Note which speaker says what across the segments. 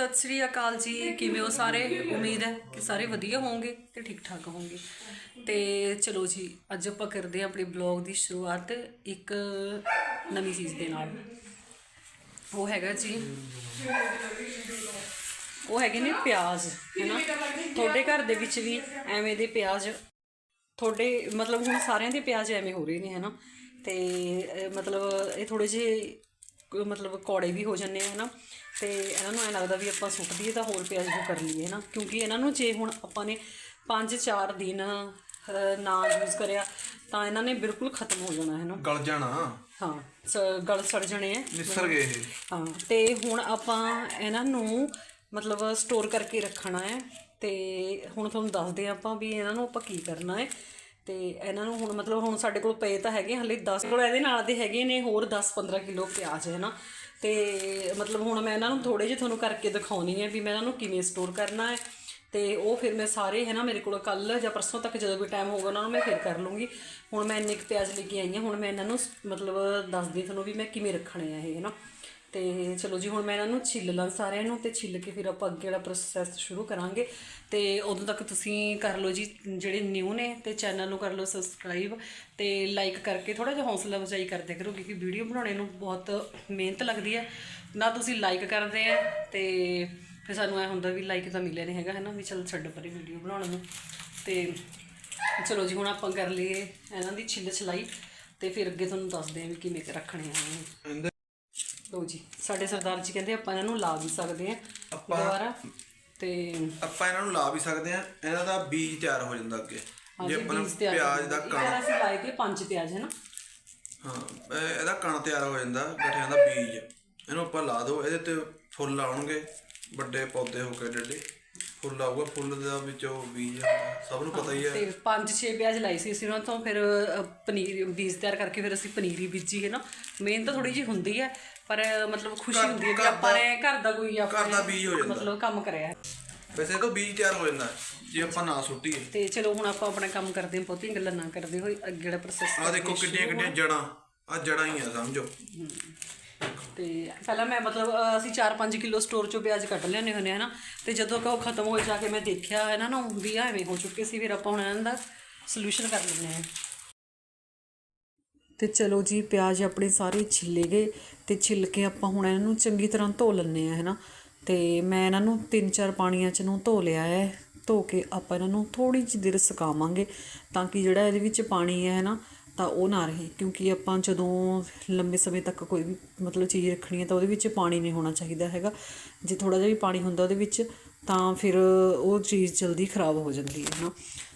Speaker 1: ਸਤਿ ਸ੍ਰੀ ਅਕਾਲ ਜੀ ਕਿਵੇਂ ਹੋ ਸਾਰੇ? ਉਮੀਦ ਹੈ ਕਿ ਸਾਰੇ ਵਧੀਆ ਹੋਵੋਗੇ ਤੇ ਠੀਕ ਠਾਕ ਹੋਵੋਗੇ। ਤੇ ਚਲੋ ਜੀ ਅੱਜ ਆਪਾਂ ਕਰਦੇ ਹਾਂ ਆਪਣੀ ਬਲੌਗ ਦੀ ਸ਼ੁਰੂਆਤ ਇੱਕ ਨਵੀਂ ਚੀਜ਼ ਦੇ ਨਾਲ। ਉਹ ਹੈਗਾ ਜੀ ਉਹ ਹੈਗੇ ਨੇ ਪਿਆਜ਼ ਹੈਨਾ? ਤੁਹਾਡੇ ਘਰ ਦੇ ਵਿੱਚ ਵੀ ਐਵੇਂ ਦੇ ਪਿਆਜ਼ ਤੁਹਾਡੇ ਮਤਲਬ ਹੁਣ ਸਾਰਿਆਂ ਦੇ ਪਿਆਜ਼ ਐਵੇਂ ਹੋ ਰਹੇ ਨੇ ਹੈਨਾ? ਤੇ ਅਹ, ਮਤਲਬ ਇਹ ਥੋੜੇ ਜਿਹੇ ਮਤਲਬ ਕੌੜੇ ਵੀ ਹੋ ਜਾਂਦੇ ਆ ਹਨਾ। ਤੇ ਇਹਨਾਂ ਨੂੰ ਐ ਲੱਗਦਾ ਵੀ ਆਪਾਂ ਸੁੱਟ ਦਈਏ ਤਾਂ ਹੋਰ ਪਿਆਜ਼ ਨੂੰ ਕਰ ਲਈਏ ਹਨਾ। ਕਿਉਂਕਿ ਇਹਨਾਂ ਨੂੰ ਜੇ ਹੁਣ ਆਪਾਂ ਨੇ 5-4 ਦਿਨ ਨਾ ਯੂਜ਼ ਕਰਿਆ ਤਾਂ ਇਹਨਾਂ ਨੇ ਬਿਲਕੁਲ ਖਤਮ ਹੋ ਜਾਣਾ ਹੈ ਨਾ
Speaker 2: ਗਲ ਜਾਣਾ।
Speaker 1: ਹਾਂ ਗਲ ਸੜ ਜਾਣੇ ਆ।
Speaker 2: ਨਿਸਰ ਗਏ ਇਹ।
Speaker 1: ਹਾਂ ਤੇ ਹੁਣ ਆਪਾਂ ਇਹਨਾਂ ਨੂੰ ਮਤਲਬ ਸਟੋਰ ਕਰਕੇ ਰੱਖਣਾ ਹੈ। ਤੇ ਹੁਣ ਤੁਹਾਨੂੰ ਦੱਸਦੇ ਆਪਾਂ ਵੀ ਇਹਨਾਂ ਨੂੰ ਆਪਾਂ ਕੀ ਕਰਨਾ ਹੈ। ਤੇ ਇਹਨਾਂ ਨੂੰ ਹੁਣ ਮਤਲਬ ਹੁਣ ਸਾਡੇ ਕੋਲ ਪਏ ਤਾਂ ਹੈਗੇ ਹਲੇ 10 ਕੋਲ ਇਹਦੇ ਨਾਲ ਦੇ ਹੈਗੇ ਨੇ ਹੋਰ 10-15 ਕਿਲੋ ਪਿਆਜ਼ ਹੈ ਨਾ। ਤੇ ਮਤਲਬ ਹੁਣ ਮੈਂ ਇਹਨਾਂ ਨੂੰ ਥੋੜੇ ਜਿਹੇ ਤੁਹਾਨੂੰ ਕਰਕੇ ਦਿਖਾਉਣੀ ਹੈ ਵੀ ਮੈਂ ਇਹਨਾਂ ਨੂੰ ਕਿਵੇਂ ਸਟੋਰ ਕਰਨਾ ਹੈ। ਤੇ ਉਹ ਫਿਰ ਮੈਂ ਸਾਰੇ ਹੈ ਨਾ ਮੇਰੇ ਕੋਲ ਕੱਲ ਜਾਂ ਪਰਸੋਂ ਤੱਕ ਜਦੋਂ ਵੀ ਟਾਈਮ ਹੋਊਗਾ ਉਹਨਾਂ ਨੂੰ ਮੈਂ ਫਿਰ ਕਰ ਲੂੰਗੀ। ਹੁਣ ਮੈਂ ਇੰਨੇ ਕੁ ਪਿਆਜ਼ ਲੈ ਕੇ ਆਈ ਹਾਂ, ਹੁਣ ਮੈਂ ਇਹਨਾਂ ਨੂੰ ਮਤਲਬ ਦੱਸਦੀ ਤੁਹਾਨੂੰ ਵੀ ਮੈਂ ਕਿਵੇਂ ਰੱਖਣੇ ਆ ਇਹ, ਹੈ ਨਾ। ਤੇ ਚਲੋ ਜੀ, ਹੁਣ ਮੈਂ ਇਹਨਾਂ ਨੂੰ ਛਿੱਲ ਲਾਂ ਸਾਰਿਆਂ ਨੂੰ ਤੇ ਛਿੱਲ ਕੇ ਫਿਰ ਆਪਾਂ ਅੱਗੇ ਵਾਲਾ ਪ੍ਰੋਸੈਸ ਸ਼ੁਰੂ ਕਰਾਂਗੇ। ਤੇ ਉਦੋਂ ਤੱਕ ਤੁਸੀਂ ਕਰ ਲਓ ਜੀ, ਜਿਹੜੇ ਨਿਊ ਨੇ ਤੇ ਚੈਨਲ ਨੂੰ ਕਰ ਲਓ ਸਬਸਕ੍ਰਾਈਬ ਤੇ ਲਾਈਕ ਕਰਕੇ ਥੋੜਾ ਜਿਹਾ ਹੌਸਲਾ ਅਫਜ਼ਾਈ ਕਰਦੇ ਕਰੋ, ਕਿਉਂਕਿ ਵੀਡੀਓ ਬਣਾਉਣੇ ਨੂੰ ਬਹੁਤ ਮਿਹਨਤ ਲੱਗਦੀ ਹੈ। ਨਾ ਤੁਸੀਂ ਲਾਈਕ ਕਰਦੇ ਆ ਤੇ ਫਿਰ ਸਾਨੂੰ ਐ ਹੁੰਦਾ ਵੀ ਲਾਈਕ ਤਾਂ ਮਿਲਿਆ ਨਹੀਂ ਹੈਗਾ ਹੈ ਨਾ ਵੀ ਚਲ ਛੱਡ ਪਰੇ ਵੀਡੀਓ ਬਣਾਉਣ ਨੂੰ। ਤੇ ਚਲੋ ਜੀ, ਹੁਣ ਆਪਾਂ ਕਰ ਲਈਏ ਇਹਨਾਂ ਦੀ ਛਿੱਲ ਛਲਾਈ ਤੇ ਫਿਰ ਅੱਗੇ ਤੁਹਾਨੂੰ ਦੱਸਦੇ ਆ ਵੀ ਕਿਵੇਂ ਰੱਖਣੇ ਆ। ਲਓ ਜੀ ਸਾਡੇ ਸਰਦਾਰ ਜੀ ਕਹਿੰਦੇ ਆਪਾਂ ਇਹਨਾਂ ਨੂੰ ਲਾ ਵੀ ਸਕਦੇ ਆ ਦੁਬਾਰਾ ਤੇ
Speaker 2: ਆਪਾਂ ਇਹਨਾਂ ਨੂੰ ਲਾ ਵੀ ਸਕਦੇ ਆ ਇਹਨਾਂ ਦਾ ਬੀਜ ਤਿਆਰ ਹੋ ਜਾਂਦਾ ਅੱਗੇ। ਜੇ ਆਪਾਂ ਨੂੰ
Speaker 1: ਬੀਜ ਤਿਆਰ
Speaker 2: ਪਿਆਜ਼ ਦਾ
Speaker 1: ਇੱਕ
Speaker 2: ਕਣ
Speaker 1: ਵਾਰ ਅਸੀਂ ਲਾਏ ਤੇ ਪੰਜ ਪਿਆਜ਼ ਹੈ ਨਾ?
Speaker 2: ਹਾਂ ਇਹ- ਇਹਦਾ ਕਣ ਤਿਆਰ ਹੋ ਜਾਂਦਾ ਗੱਠਿਆਂ ਦਾ ਬੀਜ। ਇਹਨੂੰ ਆਪਾਂ ਲਾ ਦਿਓ ਇਹਦੇ ਤੇ ਫੁੱਲ ਆਉਣਗੇ ਵੱਡੇ ਪੌਦੇ ਹੋ ਕੇ ਡੱਡੇ ਫੁੱਲ ਆਊਗਾ ਫੁੱਲ ਦਾ ਵਿੱਚੋਂ ਬੀਜ ਆਉਂਦਾ ਸਭ ਨੂੰ ਪਤਾ ਹੀ ਹੈ।
Speaker 1: ਤੇ ਪੰਜ ਛੇ ਪਿਆਜ਼ ਲਾਏ ਸੀ ਅਸੀਂ ਉਹਨਾਂ ਤੋਂ ਫਿਰ ਅ, ਪਨੀਰ ਬੀਜ ਤਿਆਰ ਕਰਕੇ ਫਿਰ ਅਸੀਂ ਪਨੀਰੀ ਬੀਜੀ ਹੈ ਨਾ। ਮਿਹਨਤ ਤਾਂ ਥੋੜੀ ਜੀ ਹੁੰਦੀ ਹੈ ਪਰ ਮਤਲਬ ਖੁਸ਼ੀ ਹੁੰਦੀ ਹੈ ਵੀ ਆਪਾਂ ਨੇ ਘਰ ਦਾ ਕੋਈ ਆਪਾਂ
Speaker 2: ਘਰ ਦਾ ਬੀਜ ਹੋ ਜਾਂਦਾ।
Speaker 1: ਮਤਲਬ ਕੰਮ ਕਰਿਆ ਹੈ।
Speaker 2: ਵੈਸੇ ਇਹ ਤੋਂ ਬੀਜ ਤਿਆਰ ਹੋ ਜਾਂਦਾ ਜੇ ਆਪਾਂ ਨਾ ਸੁੱਟੀਏ।
Speaker 1: ਤੇ ਚਲੋ ਹੁਣ ਆਪਾਂ ਆਪਣਾ ਕੰਮ ਕਰਦੇ ਹਾਂ ਬਹੁਤੀਆਂ ਗੱਲਾਂ ਨਾ ਕਰਦੇ ਹੋਏ ਅੱਗੇ ਜਿਹੜਾ ਪ੍ਰੋਸੈਸ
Speaker 2: ਆਹ ਦੇਖੋ ਕਿੰਨੀਆਂ ਕਿੰਨੀਆਂ ਜੜਾਂ ਆ ਜੜਾਂ ਹੀ ਆ ਸਮਝੋ।
Speaker 1: ਤੇ ਪਹਿਲਾਂ ਮੈਂ ਮਤਲਬ ਅ, ਅਸੀਂ 4-5 ਕਿਲੋ ਸਟੋਰ ਚੋਂ ਪਿਆਜ਼ ਕੱਢ ਲਿਆਨੇ ਹੁੰਦੇ ਹਨਾ ਤੇ ਜਦੋਂ ਕਿ ਉਹ ਖਤਮ ਹੋ ਜਾ ਕੇ ਮੈਂ ਦੇਖਿਆ ਹੈ ਨਾ ਨਾ ਵੀ ਆ ਐਵੇਂ ਹੋ ਚੁੱਕੇ ਸੀ ਫਿਰ ਆਪਾਂ ਹੁਣ ਇਹਨਾਂ ਦਾ ਸੋਲੂਸ਼ਨ ਕਰ ਲੈਂਦੇ ਹਾਂ। ਤੇ ਚਲੋ ਜੀ ਪਿਆਜ਼ ਆਪਣੇ ਸਾਰੇ ਛਿੱਲੇ ਗਏ ਤੇ ਛਿੱਲ ਕੇ ਆਪਾਂ ਹੁਣ ਇਹਨਾਂ ਨੂੰ ਚੰਗੀ ਤਰ੍ਹਾਂ ਧੋ ਲੈਂਦੇ ਆ ਹੈਨਾ। ਤੇ ਮੈਂ ਇਹਨਾਂ ਨੂੰ ਤਿੰਨ ਚਾਰ ਪਾਣੀਆਂ ਚ ਨੂੰ ਧੋ ਲਿਆ ਹੈ ਧੋ ਕੇ ਆਪਾਂ ਇਹਨਾਂ ਨੂੰ ਥੋੜੀ ਜਿਹੀ ਦੇਰ ਸੁਕਾਵਾਂਗੇ ਤਾਂ ਕਿ ਜਿਹੜਾ ਇਹਦੇ ਵਿੱਚ ਪਾਣੀ ਹੈ ਹੈਨਾ ਤਾਂ ਉਹ ਨਾ ਰਹੇ, ਕਿਉਂਕਿ ਆਪਾਂ ਜਦੋਂ ਲੰਬੇ ਸਮੇਂ ਤੱਕ ਕੋਈ ਵੀ ਮਤਲਬ ਚੀਜ਼ ਰੱਖਣੀ ਹੈ ਤਾਂ ਉਹਦੇ ਵਿੱਚ ਪਾਣੀ ਨਹੀਂ ਹੋਣਾ ਚਾਹੀਦਾ ਹੈਗਾ। ਜੇ ਥੋੜਾ ਜਿਹਾ ਵੀ ਪਾਣੀ ਹੁੰਦਾ ਉਹਦੇ ਵਿੱਚ, ਤਾਂ ਫਿਰ ਉਹ ਚੀਜ਼ ਜਲਦੀ ਖਰਾਬ ਹੋ ਜਾਂਦੀ ਹੈ ਨਾ।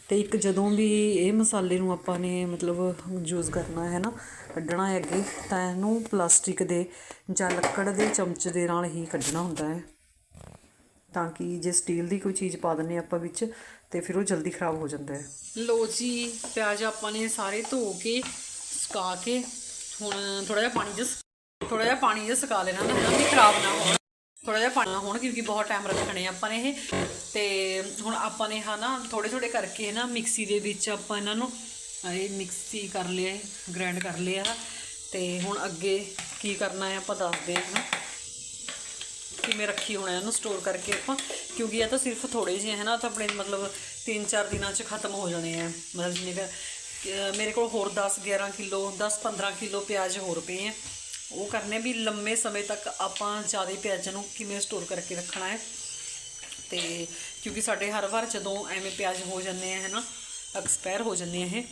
Speaker 1: ਤੇ ਇੱਕ ਜਦੋਂ ਵੀ ਇਹ ਮਸਾਲੇ ਨੂੰ ਆਪਾਂ ਨੇ ਮਤਲਬ ਯੂਜ਼ ਕਰਨਾ ਹੈ ਨਾ, ਕੱਢਣਾ ਹੈ ਅੱਗੇ, ਤਾਂ ਇਹਨੂੰ ਪਲਾਸਟਿਕ ਦੇ ਜਾਂ ਲੱਕੜ ਦੇ ਚਮਚ ਦੇ ਨਾਲ ਹੀ ਕੱਢਣਾ ਹੁੰਦਾ ਹੈ। ਤਾਂ ਕਿ ਜੇ ਸਟੀਲ ਦੀ ਕੋਈ ਚੀਜ਼ ਪਾ ਦਿੰਨੇ ਆਪਾਂ ਵਿੱਚ, ਤੇ ਫਿਰ ਉਹ ਜਲਦੀ ਖਰਾਬ ਹੋ ਜਾਂਦਾ ਹੈ। ਲੋ ਜੀ, ਪਿਆਜ਼ ਆਪਾਂ ਨੇ ਸਾਰੇ ਧੋ ਕੇ, ਸੁਕਾ ਕੇ, ਹੁਣ ਥੋੜਾ ਜਿਹਾ ਪਾਣੀ ਜਿਹਾ ਥੋੜਾ ਜਿਹਾ ਪਾਣੀ ਜਿਹਾ ਸੁਕਾ ਲੈਣਾ, ਨਾ ਵੀ ਖਰਾਬ ਨਾ ਹੋਣ। ਥੋੜਾ ਜਿਹਾ ਪਾਣੀ ਨਾ ਹੋਣ ਕਿਉਂਕਿ ਬਹੁਤ ਟਾਈਮ ਰੱਖਣੇ ਆਪਾਂ ਨੇ ਇਹ। ਤੇ ਹੁਣ ਆਪਾਂ ਨੇ ਹਨਾ ਥੋੜੇ ਥੋੜੇ ਕਰਕੇ ਨਾ ਮਿਕਸੀ ਦੇ ਵਿੱਚ ਆਪਾਂ ਇਹਨਾਂ ਨੂੰ ਇਹ ਮਿਕਸੀ ਕਰ ਲਿਆ ਗ੍ਰਾਈਂਡ ਕਰ ਲਿਆ। ਤੇ ਹੁਣ ਅੱਗੇ ਕੀ ਕਰਨਾ ਹੈ ਆਪਾਂ ਦੱਸਦੇ ਹਾਂ ਨਾ ਕਿਵੇਂ ਰੱਖੀ ਹੋਣਾ ਇਹਨੂੰ ਸਟੋਰ ਕਰਕੇ ਆਪਾਂ ਕਿਉਂਕਿ ਇਹ ਤਾਂ ਸਿਰਫ ਥੋੜੇ ਜਿਹੇ ਹੈ ਨਾ ਤਾਂ ਆਪਣੇ ਮਤਲਬ 3-4 ਦਿਨਾਂ 'ਚ ਖਤਮ ਹੋ ਜਾਣੇ ਆ। ਮਤਲਬ ਜਿਵੇਂ ਕੁ, ਮੇਰੇ ਕੋਲ ਹੋਰ 10-11 ਕਿਲੋ 10-15 ਕਿਲੋ ਪਿਆਜ਼ ਹੋਰ ਪਏ ਆ। ਉਹ ਕਰਨੇ ਵੀ ਲੰਮੇ ਸਮੇਂ ਤੱਕ ਆਪਾਂ ਜ਼ਿਆਦਾ ਪਿਆਜ਼ਾਂ ਨੂੰ ਕਿਵੇਂ ਸਟੋਰ ਕਰਕੇ ਰੱਖਣਾ ਹੈ। ਤੇ ਕਿਉਂਕਿ ਸਾਡੇ ਹਰ ਵਾਰ ਜਦੋਂ ਐਵੇਂ ਪਿਆਜ਼ ਹੋ ਜਾਂਦੇ ਆ ਹੈ ਨਾ ਐਕਸਪਾਇਰ ਹੋ ਜਾਂਦੇ ਆ ਇਹ।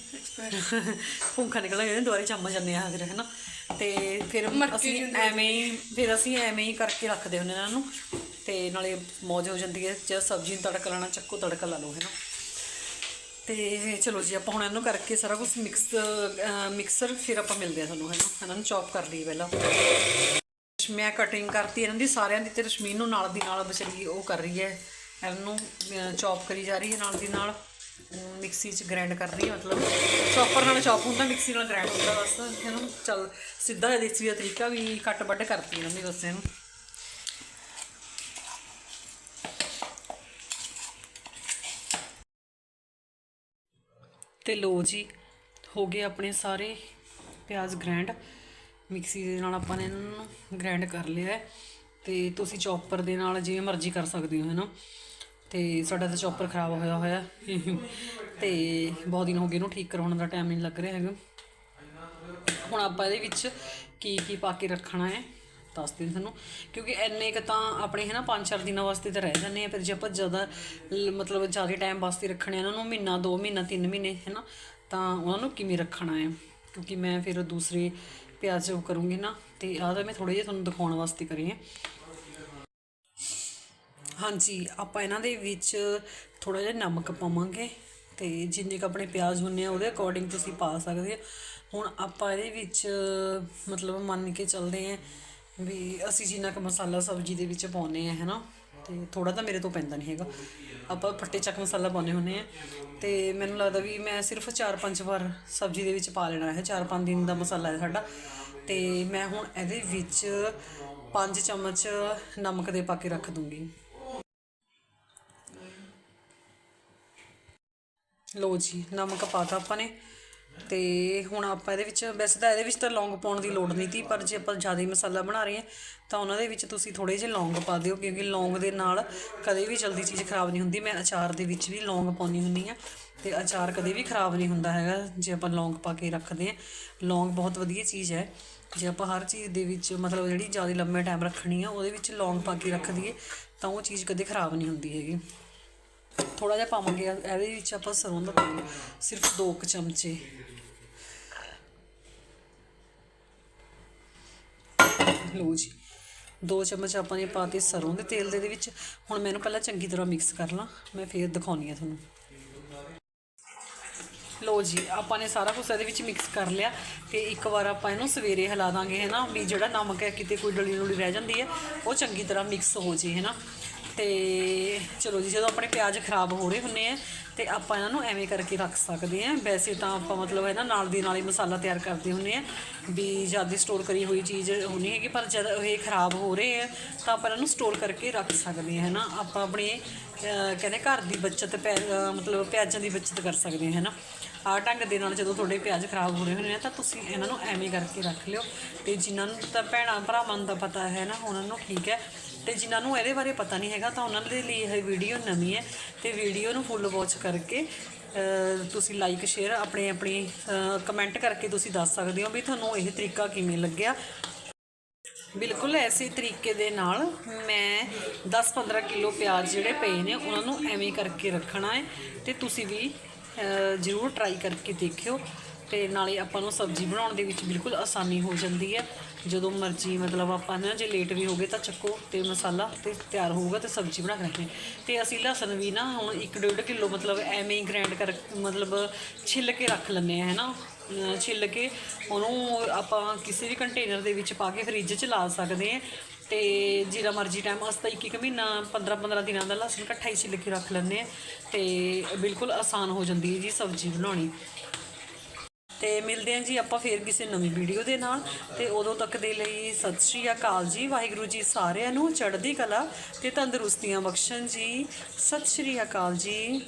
Speaker 1: ਭੁੱਖਾ ਨਿਕਲ ਜਾਂਦੇ ਦੁਬਾਰੇ ਚੰਮ ਜਾਂਦੇ ਆ ਫਿਰ ਹੈਨਾ। ਤੇ ਫਿਰ ਅਸੀਂ ਐਵੇਂ ਹੀ ਫਿਰ ਅਸੀਂ ਐਵੇਂ ਹੀ ਕਰਕੇ ਰੱਖਦੇ ਹੁੰਦੇ ਇਹਨਾਂ। ਨੂੰ ਤੇ ਨਾਲੇ ਮੌਜ ਹੋ ਜਾਂਦੀ ਹੈ ਜੇ ਸਬਜ਼ੀ ਨੂੰ ਤੜਕਾ ਲਾਣਾ ਚੱਕੋ ਤੜਕਾ ਲਾ ਲਓ ਹੈਨਾ। ਤੇ ਚਲੋ ਜੀ ਆਪਾਂ ਹੁਣ ਇਹਨੂੰ ਕਰਕੇ ਸਾਰਾ ਕੁਝ ਮਿਕਸ ਮਿਕਸਰ ਫਿਰ ਆਪਾਂ ਮਿਲਦੇ ਆ ਤੁਹਾਨੂੰ ਹੈਨਾ। ਇਹਨਾਂ ਨੂੰ ਚੌਪ ਕਰ ਲਈ ਪਹਿਲਾਂ। ਮੈਂ ਕਟਿੰਗ ਕਰਤੀ ਇਹਨਾਂ ਦੀ ਸਾਰਿਆਂ ਦੀ ਤੇ ਰਸ਼ਮੀਨ ਨੂੰ ਨਾਲ ਦੀ ਨਾਲ ਬਚਲੀ ਉਹ ਕਰ ਰਹੀ ਹੈ। ਇਹਨੂੰ ਚੌਪ ਕਰੀ ਜਾ ਰਹੀ ਹੈ ਨਾਲ ਦੀ ਨਾਲ। ਮਿਕਸੀ 'ਚ ਗ੍ਰਾਈਂਡ ਕਰ ਰਹੀ ਮਤਲਬ ਚੌਪਰ ਨਾਲ ਚੌਪ ਹੁੰਦਾ, ਮਿਕਸੀ ਨਾਲ ਗ੍ਰਾਈਂਡ ਹੁੰਦਾ ਬਸ। ਇਹਨੂੰ ਚੱਲ, ਸਿੱਧਾ ਜਿਹਾ ਦੇਸੀ ਦਾ ਤਰੀਕਾ ਵੀ ਕੱਟ ਵੱਢ ਕਰਤੀ ਇਹਨਾਂ ਦੀ ਬਸ ਇਹਨੂੰ ਤੇ ਲੋ ਜੀ, ਹੋ ਗਏ ਆਪਣੇ ਸਾਰੇ ਪਿਆਜ਼ ਗ੍ਰਾਈਂਡ ਮਿਕਸੀ ਦੇ ਨਾਲ ਆਪਾਂ ਨੇ ਇਹਨਾਂ ਨੂੰ ਗ੍ਰਾਈਂਡ ਕਰ ਲਿਆ ਹੈ। ਤੇ ਤੁਸੀਂ ਚੌਪਰ ਦੇ ਨਾਲ ਜਿਵੇਂ ਮਰਜ਼ੀ ਕਰ ਸਕਦੇ ਹੋ, ਹੈ ਨਾ? ਤੇ ਸਾਡਾ ਤਾਂ ਚੌਪਰ ਖਰਾਬ ਹੋਇਆ ਹੋਇਆ। ਤੇ ਬਹੁਤ ਦਿਨ ਹੋ ਗਏ ਇਹਨੂੰ ਠੀਕ ਕਰਵਾਉਣ ਦਾ ਟਾਈਮ ਨਹੀਂ ਲੱਗ ਰਿਹਾ ਹੈਗਾ। ਹੁਣ ਆਪਾਂ ਇਹਦੇ ਵਿੱਚ ਕੀ ਕੀ ਪਾ ਕੇ ਰੱਖਣਾ ਹੈ, ਦੱਸ ਦਿਨ ਤੁਹਾਨੂੰ ਕਿਉਂਕਿ ਐਨੇ ਕ ਤਾਂ ਆਪਣੇ ਹੈ ਨਾ 5-4 ਦਿਨਾਂ ਵਾਸਤੇ ਤਾਂ ਰਹਿ ਜਾਂਦੇ ਆ ਫਿਰ ਜੇ ਆਪਾਂ ਜ਼ਿਆਦਾ ਲ- ਮਤਲਬ ਜ਼ਿਆਦਾ ਟਾਈਮ ਵਾਸਤੇ ਰੱਖਣੇ ਆ, ਇਹਨਾਂ ਨੂੰ ਮਹੀਨਾ 2 ਮਹੀਨਾ 3 ਮਹੀਨੇ ਹੈ ਨਾ ਤਾਂ ਉਹਨਾਂ ਨੂੰ ਕਿਵੇਂ ਰੱਖਣਾ ਹੈ? ਕਿਉਂਕਿ ਮੈਂ ਫਿਰ ਦੂਸਰੇ ਪਿਆਜ਼ ਉਹ ਕਰੂੰਗੀ ਨਾ, ਤੇ ਆਹ ਤਾਂ ਮੈਂ ਥੋੜੇ ਜਿਹਾ ਤੁਹਾਨੂੰ ਦਿਖਾਉਣ ਵਾਸਤੇ ਕਰੀ ਹੈ। ਹਾਂਜੀ, ਆਪਾਂ ਇਹਨਾਂ ਦੇ ਵਿੱਚ ਥੋੜਾ ਜਿਹਾ ਨਮਕ ਪਾਵਾਂਗੇ ਤੇ ਜਿੰਨੇ ਕ ਆਪਣੇ ਪਿਆਜ਼ ਹੁੰਨੇ ਆ ਉਹਦੇ ਅਕੋਰਡਿੰਗ ਤੁਸੀਂ ਪਾ ਸਕਦੇ ਹੋ। ਹੁਣ ਆਪਾਂ ਇਹਦੇ ਵਿੱਚ, ਮਤਲਬ ਮੰਨ ਕੇ ਚੱਲਦੇ ਆਂ ਵੀ ਅਸੀਂ ਜਿੰਨਾ ਕ ਮਸਾਲਾ ਸਬਜ਼ੀ ਦੇ ਵਿੱਚ ਪਾਉਨੇ ਆ ਹੈਨਾ? ਤੇ ਥੋੜਾ ਤਾਂ ਮੇਰੇ ਤੋਂ ਪੈਂਦਾ ਨਹੀਂ ਹੈਗਾ। ਆਪਾਂ ਫੱਟੇ ਚੱਕ ਮਸਾਲਾ ਪਾਉਨੇ ਹੁੰਨੇ ਆ ਤੇ ਮੈਨੂੰ ਲੱਗਦਾ ਵੀ ਮੈਂ ਸਿਰਫ 4-5 ਵਾਰ ਸਬਜ਼ੀ ਦੇ ਵਿੱਚ ਪਾ ਲੈਣਾ ਹੈ 4-5 ਦਿਨ ਦਾ ਮਸਾਲਾ ਹੈ ਸਾਡਾ। ਤੇ ਮੈਂ ਹੁਣ ਇਹਦੇ ਵਿੱਚ 5 ਚਮਚ ਨਮਕ ਦੇ ਪਾ ਕੇ ਰੱਖ ਦੂੰਗੀ। ਲੋ ਜੀ, ਨਮਕ ਪਾਤਾ ਆਪਾਂ ਨੇ। ਤੇ ਹੁਣ ਆਪਾਂ ਇਹਦੇ ਵਿੱਚ, ਵੈਸੇ ਤਾਂ ਇਹਦੇ ਵਿੱਚ ਤਾਂ ਲੌਂਗ ਪਾਉਣ ਦੀ ਲੋੜ ਨਹੀਂ ਤੀ, ਪਰ ਜੇ ਆਪਾਂ ਜ਼ਿਆਦਾ ਮਸਾਲਾ ਬਣਾ ਰਹੇ ਹਾਂ, ਤਾਂ ਉਹਨਾਂ ਦੇ ਵਿੱਚ ਤੁਸੀਂ ਥੋੜੇ ਜਿਹੇ ਲੌਂਗ ਪਾ ਦਿਓ, ਕਿਉਂਕਿ ਲੌਂਗ ਦੇ ਨਾਲ ਕਦੇ ਵੀ ਜਲਦੀ ਚੀਜ਼ ਖਰਾਬ ਨਹੀਂ ਹੁੰਦੀ। ਮੈਂ ਅਚਾਰ ਦੇ ਵਿੱਚ ਵੀ ਲੌਂਗ ਪਾਉਣੀ ਹੁੰਦੀ ਆ ਤੇ ਅਚਾਰ ਕਦੇ ਵੀ ਖਰਾਬ ਨਹੀਂ ਹੁੰਦਾ ਹੈਗਾ, ਜੇ ਆਪਾਂ ਲੌਂਗ ਪਾ ਕੇ ਰੱਖਦੇ ਹਾਂ। ਲੌਂਗ ਬਹੁਤ ਵਧੀਆ ਚੀਜ਼ ਹੈ। ਜੇ ਆਪਾਂ ਹਰ ਚੀਜ਼ ਦੇ ਵਿੱਚ, ਮਤਲਬ ਜਿਹੜੀ ਜ਼ਿਆਦਾ ਲੰਮੇ ਟਾਈਮ ਰੱਖਣੀ ਆ, ਉਹਦੇ ਵਿੱਚ ਲੌਂਗ ਪਾ ਕੇ ਰੱਖ ਦਈਏ, ਤਾਂ ਉਹ ਚੀਜ਼ ਕਦੇ ਖਰਾਬ ਨਹੀਂ ਹੁੰਦੀ ਹੈਗੀ। ਥੋੜਾ ਜਿਹਾ ਪਾਵਾਂਗੇ। ਇਹਦੇ ਵਿੱਚ ਆਪਾਂ ਸਰੋਂ ਦਾ ਤੇਲ ਸਿਰਫ 2 ਕੁ ਚਮਚੇ। ਲਓ ਜੀ। 2 ਚਮਚ ਆਪਾਂ ਨੇ ਪਾਤੇ ਸਰੋਂ ਦੇ ਤੇਲ ਦੇ ਦੇ ਵਿੱਚ। ਹੁਣ ਮੈਨੂੰ ਪਹਿਲਾਂ ਚੰਗੀ ਤਰ੍ਹਾਂ ਮਿਕਸ ਕਰ ਲਾਂ। ਮੈਂ ਫੇਰ ਦਿਖਾਉਣੀ ਆ ਤੁਹਾਨੂੰ। ਲੋ ਜੀ, ਆਪਾਂ ਨੇ ਸਾਰਾ ਕੁਝ ਇਹਦੇ ਵਿੱਚ ਮਿਕਸ ਕਰ ਲਿਆ ਤੇ ਇੱਕ ਵਾਰ ਆਪਾਂ ਇਹਨੂੰ ਸਵੇਰੇ ਹਿਲਾ ਦਾਂਗੇ ਹੈ ਨਾ ਵੀ ਜਿਹੜਾ ਨਮਕ ਹੈ, ਕਿਤੇ ਕੋਈ ਡਲੀ ਡੁਲੀ ਰਹਿ ਜਾਂਦੀ ਹੈ, ਉਹ ਚੰਗੀ ਤਰ੍ਹਾਂ ਮਿਕਸ ਹੋ ਜੇ ਹੈ ਨਾ ਤੇ ਚਲੋ ਜੀ, ਜਦੋਂ ਆਪਣੇ ਪਿਆਜ਼ ਖਰਾਬ ਹੋ ਰਹੇ ਹੁੰਨੇ ਆ, ਤੇ ਆਪਾਂ ਇਹਨਾਂ ਨੂੰ ਐਵੇਂ ਕਰਕੇ ਰੱਖ ਸਕਦੇ ਆ ਵੈਸੇ ਤਾਂ ਆਪਾਂ ਮਤਲਬ ਹੈ ਨਾ ਨਾਲ ਦੀ ਨਾਲ ਹੀ ਮਸਾਲਾ ਤਿਆਰ ਕਰਦੇ ਹੁੰਨੇ ਆ, ਵੀ ਜ਼ਿਆਦਾ ਸਟੋਰ ਕਰੀ ਹੋਈ ਚੀਜ਼ ਹੋਣੀ ਹੈਗੀ, ਪਰ ਜਦ ਇਹ ਖਰਾਬ ਹੋ ਰਹੇ ਆ, ਤਾਂ ਆਪਾਂ ਇਹਨਾਂ ਨੂੰ ਸਟੋਰ ਕਰਕੇ ਰੱਖ ਸਕਦੇ ਆ ਹੈ ਨਾ ਆਪਾਂ ਆਪਣੇ ਕਹਿੰਦੇ ਘਰ ਦੀ ਬੱਚਤ ਪੈ ਮਤਲਬ ਪਿਆਜ਼ਾਂ ਦੀ ਬੱਚਤ ਕਰ ਸਕਦੇ ਆ ਹੈ ਨਾ ਆਹ ਢੰਗ ਦੇ ਨਾਲ ਜਦੋਂ ਤੁਹਾਡੇ ਪਿਆਜ਼ ਖਰਾਬ ਹੋ ਰਹੇ ਹੋਣੇ ਆ ਤਾਂ ਤੁਸੀਂ ਇਹਨਾਂ ਨੂੰ ਐਵੇਂ ਕਰਕੇ ਰੱਖ ਲਿਓ। ਤੇ ਜਿਨ੍ਹਾਂ ਨੂੰ ਤਾਂ ਭੈਣਾਂ ਭਰਾਵਾਂ ਨੂੰ ਤਾਂ ਪਤਾ ਹੈ ਨਾ ਉਹਨਾਂ ਨੂੰ ਠੀਕ ਹੈ। ਤੇ ਜਿਨ੍ਹਾਂ ਨੂੰ ਇਹਦੇ ਬਾਰੇ ਪਤਾ ਨਹੀਂ ਹੈਗਾ ਤਾਂ ਉਹਨਾਂ ਦੇ ਲਈ ਇਹ ਵੀਡੀਓ ਨਵੀਂ ਹੈ। ਤੇ ਵੀਡੀਓ ਨੂੰ ਫੁੱਲ ਵਾਚ ਕਰਕੇ ਤੁਸੀਂ ਲਾਈਕ ਸ਼ੇਅਰ ਆਪਣੇ, ਆਪਣੀ ਕਮੈਂਟ ਕਰਕੇ ਤੁਸੀਂ ਦੱਸ ਸਕਦੇ ਹੋ ਵੀ ਤੁਹਾਨੂੰ ਇਹ ਤਰੀਕਾ ਕਿਵੇਂ ਲੱਗਿਆ। ਬਿਲਕੁਲ ਐਸੇ ਤਰੀਕੇ ਦੇ ਨਾਲ ਮੈਂ 10-15 ਕਿਲੋ ਪਿਆਜ਼ ਜਿਹੜੇ ਪਏ ਨੇ, ਉਹਨਾਂ ਨੂੰ ਐਵੇਂ ਕਰਕੇ ਰੱਖਣਾ ਹੈ। ਤੇ ਤੁਸੀਂ ਵੀ ਜ਼ਰੂਰ ਟਰਾਈ ਕਰਕੇ ਦੇਖਿਓ ਤੇ ਨਾਲੇ ਆਪਾਂ ਨੂੰ ਸਬਜ਼ੀ ਬਣਾਉਣ ਦੇ ਵਿੱਚ ਬਿਲਕੁਲ ਆਸਾਨੀ ਹੋ ਜਾਂਦੀ ਹੈ। ਜਦੋਂ ਮਰਜ਼ੀ ਮਤਲਬ ਆਪਾਂ ਨਾ ਜੇ ਲੇਟ ਵੀ ਹੋ ਗਏ ਤਾਂ ਚੱਕੋ ਤੇ ਮਸਾਲਾ ਤੇ ਤਿਆਰ ਹੋਊਗਾ ਤੇ ਸਬਜ਼ੀ ਬਣਾ ਕੇ ਰੱਖਣੀ। ਤੇ ਅਸੀਂ ਲਸਣ ਵੀ ਨਾ ਹੁਣ 1.5 ਕਿਲੋ ਮਤਲਬ ਐਵੇਂ ਹੀ ਗ੍ਰਾਈਂਡ ਕਰ ਮਤਲਬ ਛਿੱਲ ਕੇ ਰੱਖ ਲੈਂਦੇ ਆ ਹੈਨਾ? ਅਹ, ਛਿੱਲ ਕੇ ਉਹਨੂੰ ਆਪਾਂ ਕਿਸੇ ਵੀ ਕੰਟੇਨਰ ਦੇ ਵਿੱਚ ਪਾ ਕੇ ਫ੍ਰਿਜ 'ਚ ਲਾ ਸਕਦੇ ਆ ਤੇ ਜਿਹੜਾ ਮਰਜ਼ੀ ਟਾਈਮ ਅਸਤਾ ਇੱਕ ਇੱਕ ਮਹੀਨਾ 15 15 ਦਿਨਾਂ ਦਾ ਲਸਣ ਇਕੱਠਾ ਹੀ ਛਿੱਲ ਕੇ ਰੱਖ ਲੈਂਦੇ ਆ ਤੇ ਬਿਲਕੁਲ ਆਸਾਨ ਹੋ ਜਾਂਦੀ ਹੈ ਜੀ ਸਬਜ਼ੀ ਬਣਾਉਣੀ। ਤੇ ਮਿਲਦੇ ਹਾਂ ਜੀ ਆਪਾਂ ਫੇਰ ਕਿਸੇ ਨਵੀਂ ਵੀਡੀਓ ਦੇ ਨਾਲ। ਤੇ ਉਦੋਂ ਤੱਕ ਦੇ ਲਈ ਸਤਿ ਸ਼੍ਰੀ ਅਕਾਲ ਜੀ, ਵਾਹਿਗੁਰੂ ਜੀ ਸਾਰਿਆਂ ਨੂੰ ਚੜ੍ਹਦੀ ਕਲਾ ਤੇ ਤੰਦਰੁਸਤੀਆਂ ਬਖਸ਼ਣ ਜੀ। ਸਤਿ ਸ਼੍ਰੀ ਅਕਾਲ ਜੀ।